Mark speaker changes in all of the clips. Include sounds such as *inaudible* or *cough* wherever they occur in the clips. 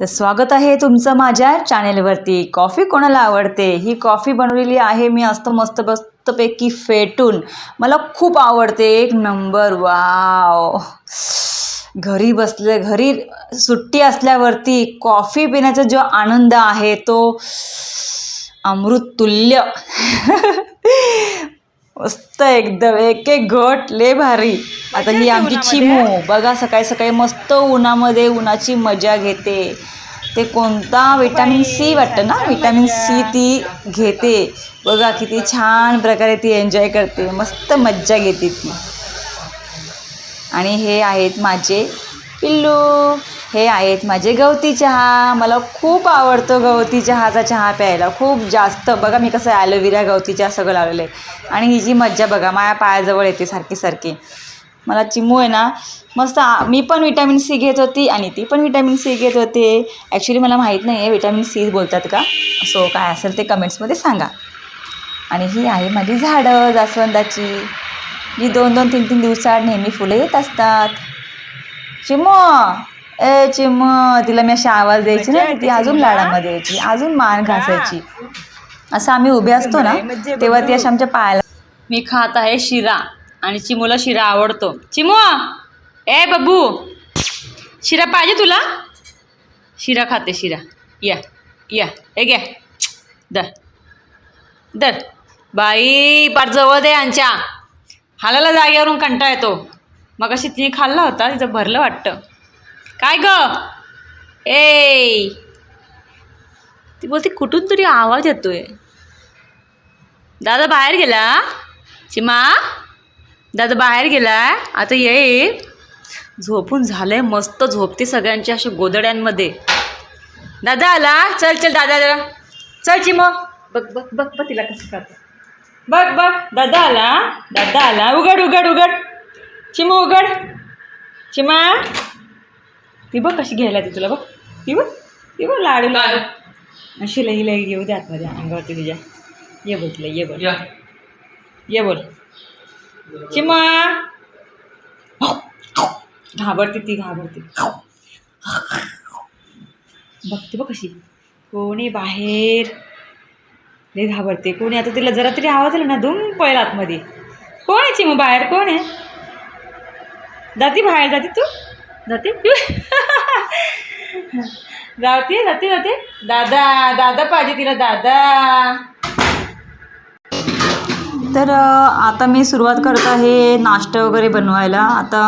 Speaker 1: तर स्वागत आहे तुमचं माझ्या चॅनेलवरती. कॉफी कोणाला आवडते? ही कॉफी बनवलेली आहे मी असतं मस्त मस्तपैकी फेटून. मला खूप आवडते. एक नंबर वाव. घरी बसले घरी सुट्टी असल्यावरती कॉफी पिण्याचा जो आनंद आहे तो अमृततुल्य. मस्त एकदम एक एक घट ले भारी. आता ही आमची चिमू बघा सकाळी सकाळी मस्त उन्हामध्ये उन्हाची मजा घेते. ते कोणता विटॅमिन सी वाटतं ना? विटॅमिन सी ती घेते. बघा किती छान प्रकारे ती एन्जॉय करते. मस्त मज्जा घेते ती. आणि हे आहेत माझे पिल्लू. हे आहेत माझे गवती चहा. मला खूप आवडतो गवती चहाचा चहा प्यायला. खूप जास्त. बघा मी कसं ॲलोवेरा गवती चहा सगळं लावलेलं आहे. आणि ही जी मज्जा बघा माझ्या पायाजवळ येते सारखी सारखी. मला चिमू आहे ना मस्त मी पण विटॅमिन सी घेत होती आणि ती पण विटॅमिन सी घेत होते. ॲक्च्युली मला माहीत नाही आहे विटॅमिन सी बोलतात का? सो काय असेल ते कमेंट्समध्ये सांगा. आणि ही आहे माझी झाडं जास्वंदाची. जी दोन दोन तीन तीन दिवसात नेहमी फुलं येत असतात. चिमू! ए चिम तिला मी अशी आवाज द्यायची ना ती अजून लाडामध्ये यायची अजून मान घासायची. असं आम्ही उभे असतो ना तेव्हा ती अशी आमच्या पायाला मी खात आहे शिरा आणि चिमूला शिरा आवडतो. चिमू ए बब्बू शिरा पाहिजे तुला? शिरा खाते शिरा. या या. हे घ्या. दर दर बाई पार जवळ दे यांच्या. हालाला जागेवरून कंटाळा येतो. मग अशी तिने खाल्ला होता तिचं भरलं वाटतं. काय ग? ए ती बोलते कुठून तरी आवाज येतोय. दादा बाहेर गेला? चिमा? दादा बाहेर गेला? आता ये झोपून झालंय मस्त झोपते सगळ्यांच्या अशा गोदड्यांमध्ये दादा आला? चल चल दादा जरा चल चिमो. बघ बघ बघ बघ तिला कसं करतो बघ बघ. दादा आला? दादा आला. उघड उघड उघड. चिमो उघड. चिमा? ती बघ कशी घ्यायला ती तुला बघ. ती बघ ती बघ लाडू लाडू. अशी लई लई येऊ दे आतमध्ये अंगावरती तुझ्या. ये बोल तिला ये बोल. ये. बोल. चिमा घाबरते ती घाबरते. बघते बघ कशी. कोणी बाहेर. लई घाबरते. कोणी आता तिला जरा तरी आवाज आला ना धूम पळेल आतमध्ये. कोण आहे चिमू बाहेर? कोण आहे? जाती बाहेर जाते तू? जाते? *laughs* जाते जाते जाते. दादा दादा पाहिजे तिला दादा. तर आता मी सुरुवात करत आहे नाश्ता वगैरे बनवायला. आता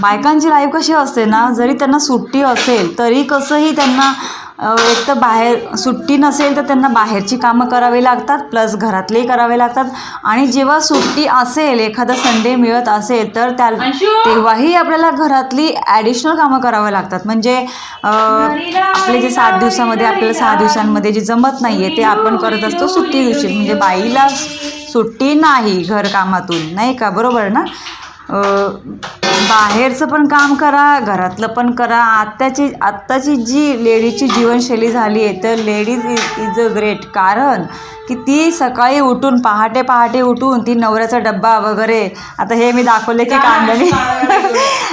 Speaker 1: बायकांची लाईफ कशी असते ना जरी त्यांना सुट्टी असेल तरी कसंही त्यांना एक तर बाहेर सुट्टी नसेल तर त्यांना बाहेरची कामं करावी लागतात प्लस घरातलेही करावे लागतात. आणि जेव्हा सुट्टी असेल एखादा संडे मिळत असेल तर त्या तेव्हाही आपल्याला घरातली ॲडिशनल कामं करावं लागतात. म्हणजे आपले जे सात दिवसामध्ये आपल्याला सहा दिवसांमध्ये जे जमत नाही आहे ते आपण करत असतो सुट्टी दिवशी. म्हणजे बाईला सुट्टी नाही घरकामातून नाही का? बरोबर ना? बाहेरचं पण काम करा घरातलं पण करा. आत्ताची आत्ताची जी लेडीजची जीवनशैली झाली आहे तर ladies is is a great. कारण की ती सकाळी उठून पहाटे पहाटे उठून ती नवऱ्याचा डब्बा वगैरे आता हे मी दाखवले की कांद्याने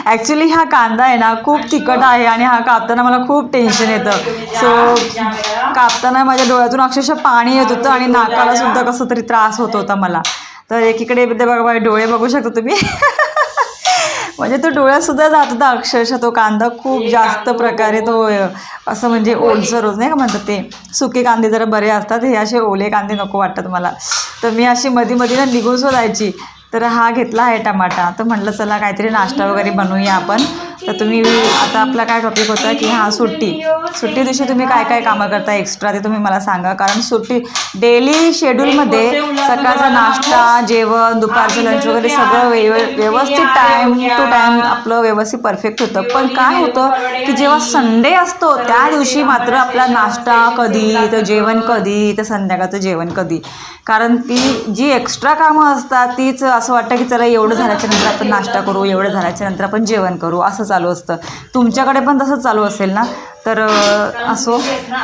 Speaker 1: ॲक्च्युली *laughs* हा कांदा आहे ना खूप तिखट आहे आणि हा कापताना मला खूप टेन्शन येतं. सो कापताना माझ्या डोळ्यातून अक्षरशः पाणी येत होतं आणि नाकाला सुद्धा कसं तरी त्रास होत होता मला. तर एकीकडे ते बघा माझे डोळे बघू शकता तुम्ही. *laughs* म्हणजे तो डोळ्यातसुद्धा जात होता अक्षरशः तो कांदा खूप जास्त प्रकारे तो अ, असं म्हणजे ओलसर होत नाही का म्हणतात ते? सुके कांदे जरा बरे असतात हे असे ओले कांदे नको वाटतात मला. तर मी अशी मध्ये मध्ये ना निघून शोधायची तर हा घेतला आहे टमाटा. तर म्हटलं चला काहीतरी नाश्ता वगैरे बनवूया आपण. तर तुम्ही आता आपला काय टॉपिक होता की हां सुट्टी. सुट्टी दिवशी तुम्ही काय काय कामं करता एक्स्ट्रा ते तुम्ही मला सांगा. कारण सुट्टी डेली शेड्यूलमध्ये सकाळचा नाश्ता जेवण दुपारचं लंच वगैरे सगळं व्यव व्यवस्थित टाईम टू टाईम आपलं व्यवस्थित परफेक्ट होतं. पण काय होतं की जेव्हा संडे असतो त्या दिवशी मात्र आपला नाश्ता कधी तर जेवण कधी तर संध्याकाळचं जेवण कधी. कारण ती जी एक्स्ट्रा कामं असतात तीच असं वाटतं की चला एवढं झाल्याच्यानंतर आपण नाश्ता करू एवढं झाल्याच्यानंतर आपण जेवण करू असं चालू असतं. तुमच्याकडे पण तसंच चालू असेल ना? तर असो.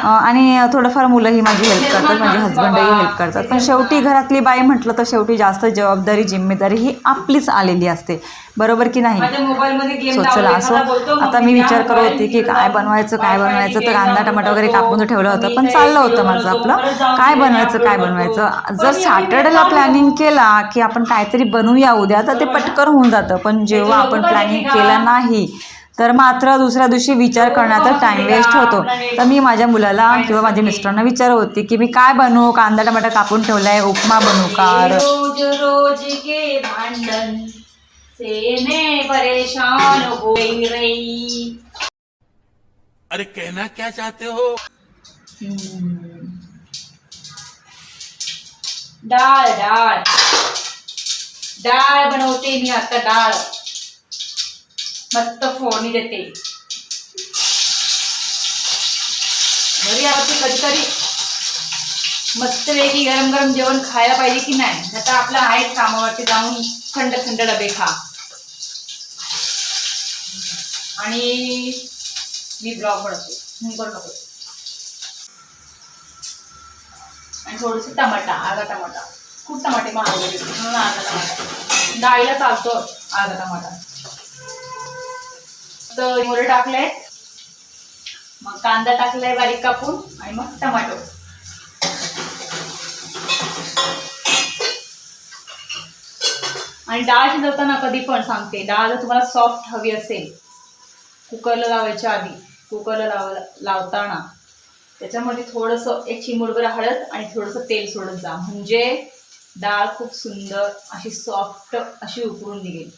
Speaker 1: आणि थोडंफार मुलंही माझी हेल्प करतात माझे हजबंडही हेल्प करतात. पण शेवटी घरातली बाई म्हटलं तर शेवटी जास्त जबाबदारी जिम्मेदारी ही आपलीच आलेली असते. बरोबर की नाही? सो चला असो. आता मी विचार करत होती की काय बनवायचं काय बनवायचं? तर कांदा टमाटा वगैरे कापून ठेवलं होतं. पण चाललं होतं माझं आपलं. काय बनवायचं काय बनवायचं? जर सॅटर्डेला प्लॅनिंग केला की आपण काहीतरी बनवूया उद्या तर ते पटकन होऊन जातं. पण जेव्हा आपण प्लॅनिंग केलं नाही तर मात्र दुसऱ्या दिवशी विचार करण्याचा टाइम वेस्ट होतो. तर मी माझ्या मुलाला किंवा माझ्या मिस्टरांना विचारत होती की मी काय बनवू? कांदा टमाटा कापून ठेवलाय उपमा बनवू का?
Speaker 2: रोज रोज के भांडन से मैं परेशान हो गई रही।
Speaker 3: अरे कहना क्या चाहते हो?
Speaker 2: डाळ डाळ डाळ बनवते मी आता डाळ मस्त फोडणी देते. घरी आवडते कधीतरी मस्त वेगळी गरम गरम जेवण खायला पाहिजे की नाही? आता आपलं आहे कामावरती जाऊन थंड थंड डबे खा. आणि मी ब्लॉग बनवते. नको आणि थोडस टमाटा अर्धा टमाटा. खूप टमाटे महाग म्हणून अर्धा टमाटा. डाळीला चालतो अर्धा टमाटा. तर मोरे टाकले मग कांदा टाकलाय बारीक कापून आणि मग टमाटो. आणि डाळ शिजवताना कधी पण सांगते डाळ जर तुम्हाला सॉफ्ट हवी असेल कुकरला लावायच्या आधी कुकरला लाव लावताना त्याच्यामध्ये थोडंसं एक चिमुरभर हळद आणि थोडंसं तेल सोडत जा. म्हणजे डाळ खूप सुंदर अशी सॉफ्ट अशी उकळून निघेल.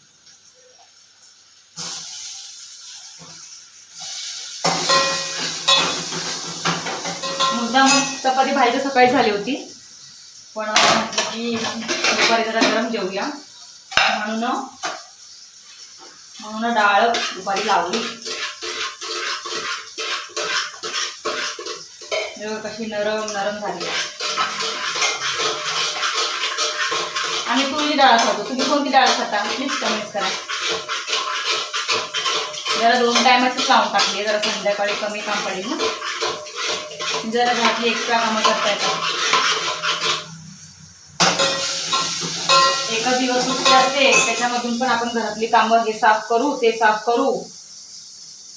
Speaker 2: मुद्दा मग चपाती भाजी तर सकाळी झाली होती. पण म्हटलं की दुपारी जरा गरम जेवूया. म्हणून म्हणून डाळ दुपारी लावली. कशी नरम नरम झाली. आम्ही तुम्ही डाळ खातो. तुम्ही कोणती डाळ खाता? प्लीज कमेंट करा. जरा दोन टायमाचंच लावून टाकली जरा संध्याकाळी कमी काम पडेल ना. जरा भाजी एक्स्ट्रा कामं करता येतात. एका दिवस सुट्टी असते त्याच्यामधून पण आपण घरातली कामं हे साफ करू ते साफ करू.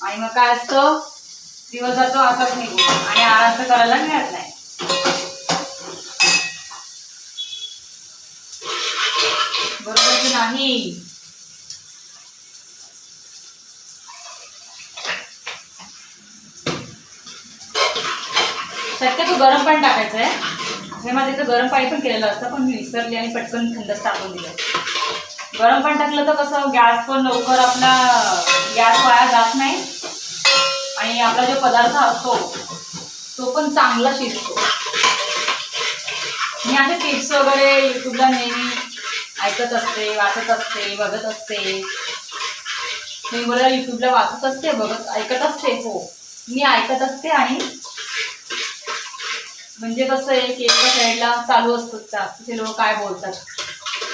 Speaker 2: आणि मग काय असतं? दिवस जातो असाच निघू. आणि आराम तर करायला मिळत नाही. बरोबर की नाही? शक्यतो गरम पाणी टाकायचं आहे. हे माझं इथं गरम पाणी पण केलेलं असतं पण मी विसरली आणि पटकन थंडच टाकून दिलं. गरम पाणी टाकलं तर कसं गॅस पण लवकर आपला गॅस वाया जात नाही. आणि आपला जो पदार्थ असतो तो पण चांगला शिजतो. मी असे टिप्स वगैरे यूट्यूबला नेहमी ऐकत असते वाचत असते बघत असते. मी बोला यूट्यूबला वाचत असते बघत ऐकत असते हो. मी ऐकत असते आणि म्हणजे कसं आहे की एका साईडला चालू असतो चा ते लोक काय बोलतात.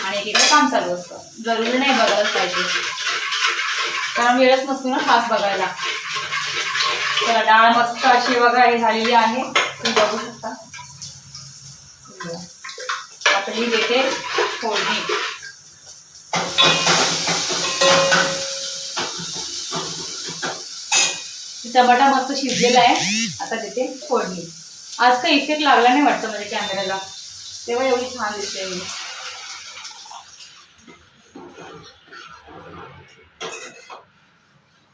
Speaker 2: आणि एकीकडे काम चालू असतं. जरुरी नाही बघायलाच पाहिजे. कारण वेळच नसतो ना खास बघायला. तर डाळ मस्त अशी बघा हे झालेली आहे. तुम्ही बघू शकता. आता देते फोडणी. टमाटा मस्त शिजलेला आहे. आता देते फोडणी. आज काही इफेक्ट लागला नाही वाटतं म्हणजे कॅमेऱ्याला तेव्हा एवढी छान दिसते मी.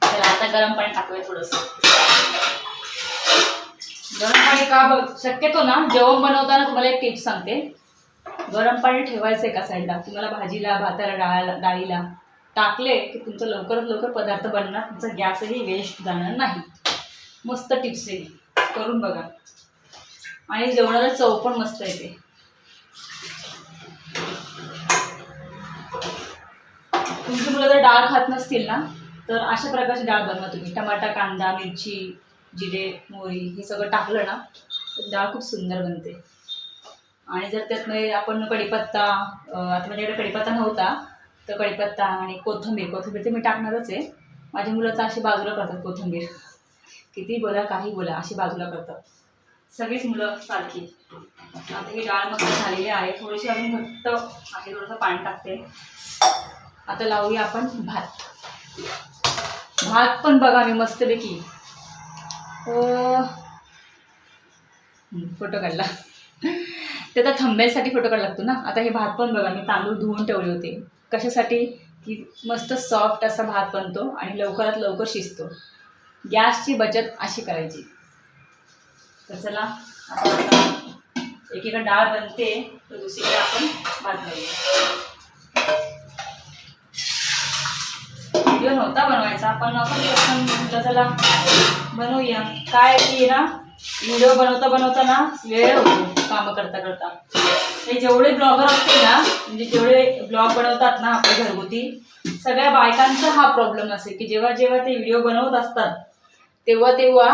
Speaker 2: आता गरम पाणी टाकूया थोडस. गरम पाणी का बघ शक्यतो ना जेवण बनवताना तुम्हाला एक टिप्स सांगते. गरम पाणी ठेवायचं एका साईडला? तुम्हाला भाजीला भाताला डाळाला डाळीला टाकले की तुमचं लवकरात लवकर पदार्थ बनणार तुमचा गॅसही वेस्ट जाणार नाही. मस्त टिप्स आहे. करून बघा. आणि जेवणाला चव पण मस्त येते. तुमची मुलं जर डाळ खात नसतील ना तर अशा प्रकारची डाळ बनवा तुम्ही. टमाटा कांदा मिरची जिरे मोहरी हे सगळं टाकलं ना तर डाळ खूप सुंदर बनते. आणि जर त्यात म्हणजे आपण कढीपत्ता आता माझ्याकडे कडीपत्ता नव्हता तर कढीपत्ता आणि कोथिंबीर कोथिंबीर ते मी टाकणारच आहे. माझी मुलं तर अशी बाजूला करतात कोथिंबीर. किती बोला काही बोला अशी बाजूला करतात. सगळीच मुलं सारखी. आता ही डाळ मस्त झालेली आहे. थोडीशी अजून घट्ट आहे थोडंसं पाणी टाकते. आता लावूया आपण भात. भात पण बघा मी मस्तपैकी. हो. फोटो काढला. ते आता थंबेलसाठी फोटो काढला लागतो ना. आता हे भात पण बघा मी तांदूळ धुवून ठेवले होते. कशासाठी? की मस्त सॉफ्ट असा भात बनतो आणि लवकरात लवकर शिजतो. गॅसची बचत अशी करायची. तर चला आता एकीकडे डाळ बनते तर दुसरीकडे आपण भात बनवूया व्हिडिओ नव्हता बनवायचा पण आपण आपण म्हटलं चला बनवूया. काय की ना व्हिडिओ बनवता बनवता ना वेळ होतो कामं करता करता. हे जेवढे ब्लॉगर असतील ना म्हणजे जेवढे ब्लॉग बनवतात ना आपले घरगुती सगळ्या बायकांचा हा प्रॉब्लेम असेल की जेव्हा जेव्हा ते व्हिडिओ बनवत असतात तेव्हा तेव्हा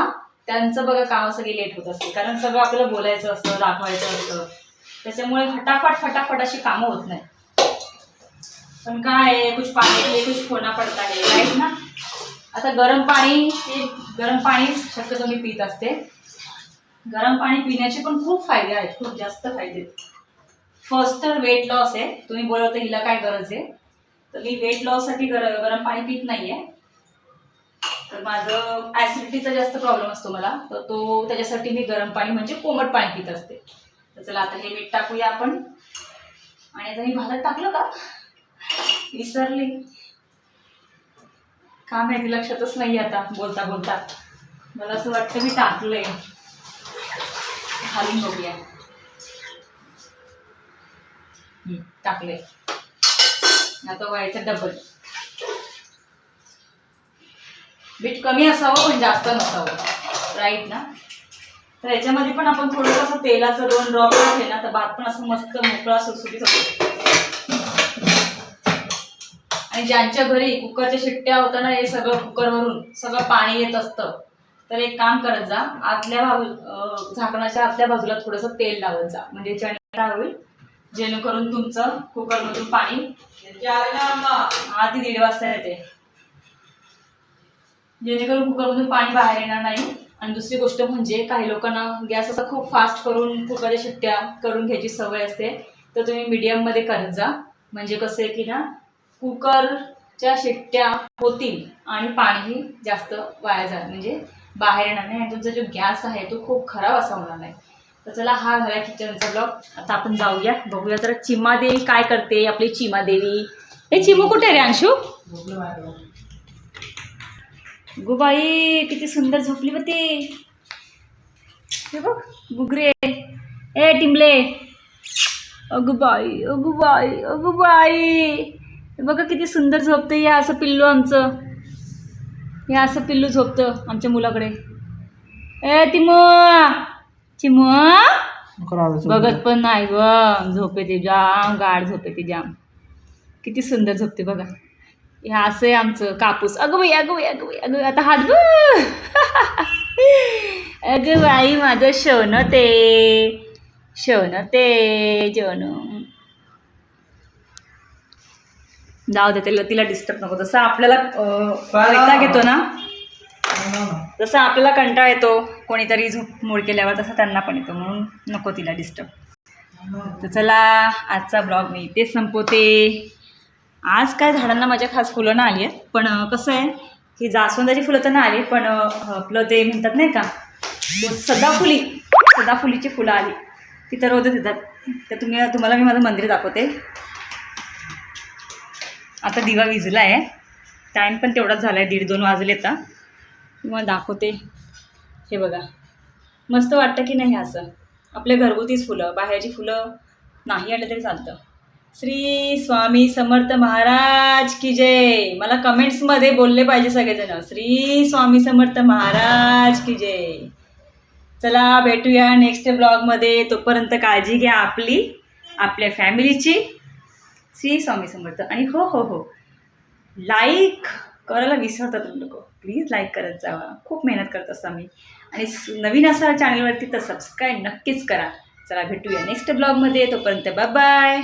Speaker 2: त्यांचं बघा कामं सगळी लेट होत असते. कारण सगळं आपल्याला बोलायचं असतं दाखवायचं असतं. त्याच्यामुळे फटाफट फटाफट अशी कामं होत नाही पण काय आहे कुछ पाणी कुछ खोना पडता आहे राईट ना? आता गरम पाणी ते गरम पाणी शक्यतो मी पित असते. गरम पाणी पिण्याचे पण खूप फायदे आहेत खूप जास्त फायदे आहेत. फर्स्ट तर वेट लॉस आहे. तुम्ही बोलवता हिला काय गरज आहे? तर मी वेट लॉससाठी गर गरम पाणी पित नाही आहे तर माझं ॲसिडिटीचा जास्त प्रॉब्लेम असतो मला. तर तो त्याच्यासाठी मी गरम पाणी म्हणजे कोमट पाणी पित असते. तर चला आता हे मीठ टाकूया आपण. आणि आता मी भातात टाकलं का? विसरली. का माहिती लक्षातच नाही आता बोलता बोलता. मला असं वाटतं मी टाकलंय. घालून बघूया. हम्म, टाकलंय. आता व्हायचं डबल बीट कमी असावं पण जास्त नसावं. राईट ना? तर याच्यामध्ये पण आपण थोडंसं असं तेलाचं दोन ड्रॉप टाकले ना तर भात पण असं मस्त मोकळा सुटसुटीत होतो आणि ज्यांच्या घरी कुकरच्या शिट्ट्या होताना हे सगळं कुकरवरून सगळं पाणी येत असतं तर एक काम करत जा. आतल्या बाजू झाकणाच्या आतल्या बाजूला थोडंसं तेल लावत जा. म्हणजे काय होईल? जेणेकरून तुमचं कुकरमधून पाणी आधी दीड वाजता येते. जेणेकरून कुकरमधून पाणी बाहेर येणार नाही. आणि दुसरी गोष्ट म्हणजे काही लोकांना गॅस असा खूप फास्ट करून कुकरच्या शिट्ट्या करून घ्यायची सवय असते. तर तुम्ही मीडियममध्ये करत जा. म्हणजे कसं आहे की ना कुकरच्या शिट्ट्या होतील आणि पाणीही जास्त वाया जाईल म्हणजे बाहेर येणार नाही. आणि तुमचा जो गॅस आहे तो खूप खराब असा होणार नाही. तर चला हा झाला किचनचा ब्लॉग आता आपण जाऊया. बघूया जरा चिमादेवी काय करते आपली चिमादेवी. हे चिमू कुठे रे अंशू? गुबाई किती सुंदर झोपली होती हे बघ गुगरे ए टिमले अगं बाई अगं बाई अगं बाई. हे बघा किती सुंदर झोपते हे असं पिल्लू आमचं. हे असं पिल्लू झोपतं आमच्या मुलाकडे. ए तिमू चिमू. बघत पण नाही ग. झोपे ते जाम गाढ झोपे ते जाम. किती सुंदर झोपते बघा. हे असं आहे आमचं कापूस. अगं बाई अगं बाई अगं बाई अगं आता हात बघ. अगं बाई माझं शोन ते. शोन ते जन जाऊ दे तिला तिला डिस्टर्ब नको. जसं आपल्याला वैताग येतो ना जसं आपल्याला कंटाळा येतो कोणीतरी झोप मोड केल्यावर तसं त्यांना पण येतो. म्हणून नको तिला डिस्टर्ब तर चला आजचा ब्लॉग मी इथेच संपवते. आज काय झाडांना माझ्या खास फुलं ना आली आहेत पण कसं आहे की जास्वंदाची फुलं तर ना आली पण आपलं ते म्हणतात नाही का सदाफुली सदाफुलीची फुलं आली ती तर रोजच येतात. तर तुम्ही तुम्हाला मी माझं मंदिर दाखवते. आता दिवा विजला आहे टाईम पण तेवढाच झाला आहे दीड दोन वाजले आता. तुम्हाला दाखवते. हे बघा. मस्त वाटतं की नाही असं. आपल्या घरगुतीच फुलं बाहेरची फुलं नाही आलं तरी चालतं. श्री स्वामी समर्थ महाराज की जय. मला कमेंट्समध्ये बोलले पाहिजे सगळेजण. श्री स्वामी समर्थ महाराज की जय. चला भेटूया नेक्स्ट ब्लॉगमध्ये तोपर्यंत काळजी घ्या आपली आपल्या फॅमिलीची श्री स्वामी समर्थ. आणि हो हो हो. लाईक करायला विसरतात लोक. प्लीज लाईक करत जावा. खूप मेहनत करत असतो आम्ही आणि नवीन असा चॅनलवरती तर सबस्क्राईब नक्कीच करा. चला भेटूया नेक्स्ट ब्लॉगमध्ये तोपर्यंत बाय बाय